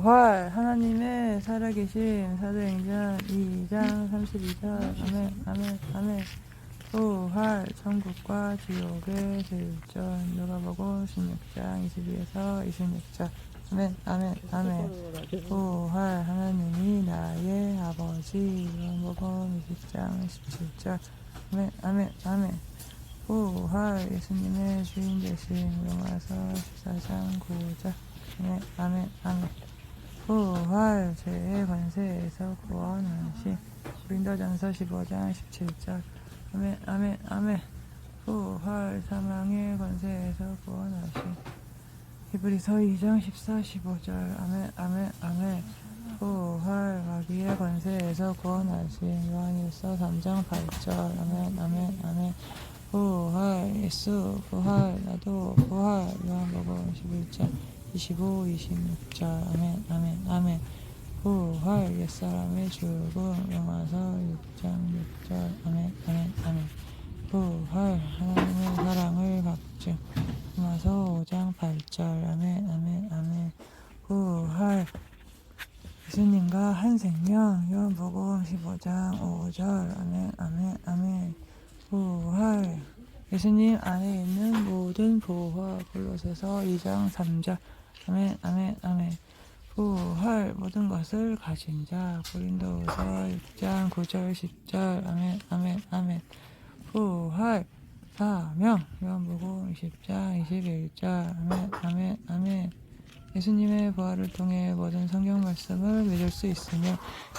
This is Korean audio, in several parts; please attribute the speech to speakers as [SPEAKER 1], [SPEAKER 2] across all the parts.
[SPEAKER 1] 부활 하나님의 살아계신 사도행전 2장 32절. 아멘 아멘 아멘. 부활 천국과 지옥의 실존. 누가복음 16장 22에서 26절. 아멘 아멘 아멘. 부활 하나님이 나의 아버지. 요한복음 20장 17절. 아멘 아멘 아멘. 부활 예수님의 주인 되신 로마서 14장 9절. 아멘 아멘 아멘 부활 죄의 관세에서 구원하신 고린도전서 15장 17절. 아멘 아멘 아멘. 부활 사망의 관세에서 구원하신 히브리서 2장 14, 15절. 아멘 아멘 아멘. 부활 마귀의 관세에서 구원하신 요한일서 3장 8절. 아멘 아멘 아멘. 부활 예수 부활 나도 부활 요한복음 11장 25, 26절 아멘 아멘 아멘. 부활 옛사람의 죽음 로마서 6장 6절 아멘 아멘 아멘. 부활 하나님의 사랑을 각증 로마서 5장 8절 아멘 아멘 아멘. 부활. 예수님과 한 생명 요한복음 15장 5절 아멘 아멘 아멘. 부활 예수님 안에 있는 모든 부활 골로새서 2장 3절. 아멘 아멘 아멘. 부활 모든 것을 가진 자 고린도후서 6장 9절 10절. 아멘 아멘 아멘. 부활 사명. 요한복음 20장 21절. 아멘 아멘 아멘. 예수님의 부활을 통해 모든 성경 말씀을 믿을 수 있으며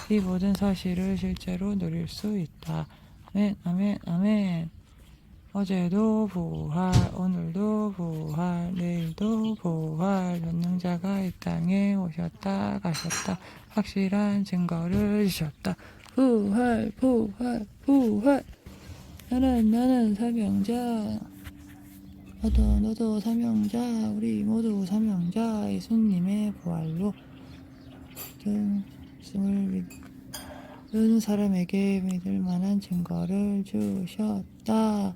[SPEAKER 1] 이 모든 사실을 실제로 누릴 수 있다. 아멘, 아멘, 아멘. 어제도 부활, 오늘도 부활, 내일도 부활, 전능자가 이 땅에 오셨다, 가셨다, 확실한 증거를 주셨다. 부활, 부활, 부활. 나는, 나는 사명자. 너도, 너도 사명자. 우리 모두 사명자. 예수님의 부활로 숨을 믿는 사람에게 믿을 만한 증거를 주셨다.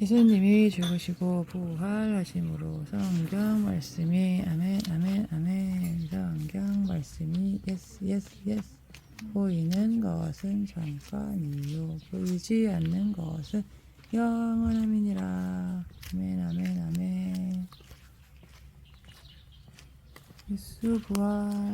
[SPEAKER 1] 예수님이 죽으시고 부활하심으로 성경 말씀이 아멘 아멘 아멘. 성경 말씀이 예스 예스 예스 보이는 것은 잠깐이요 보이지 않는 것은 영원함이니라. 아멘 아멘 아멘. 예수 부활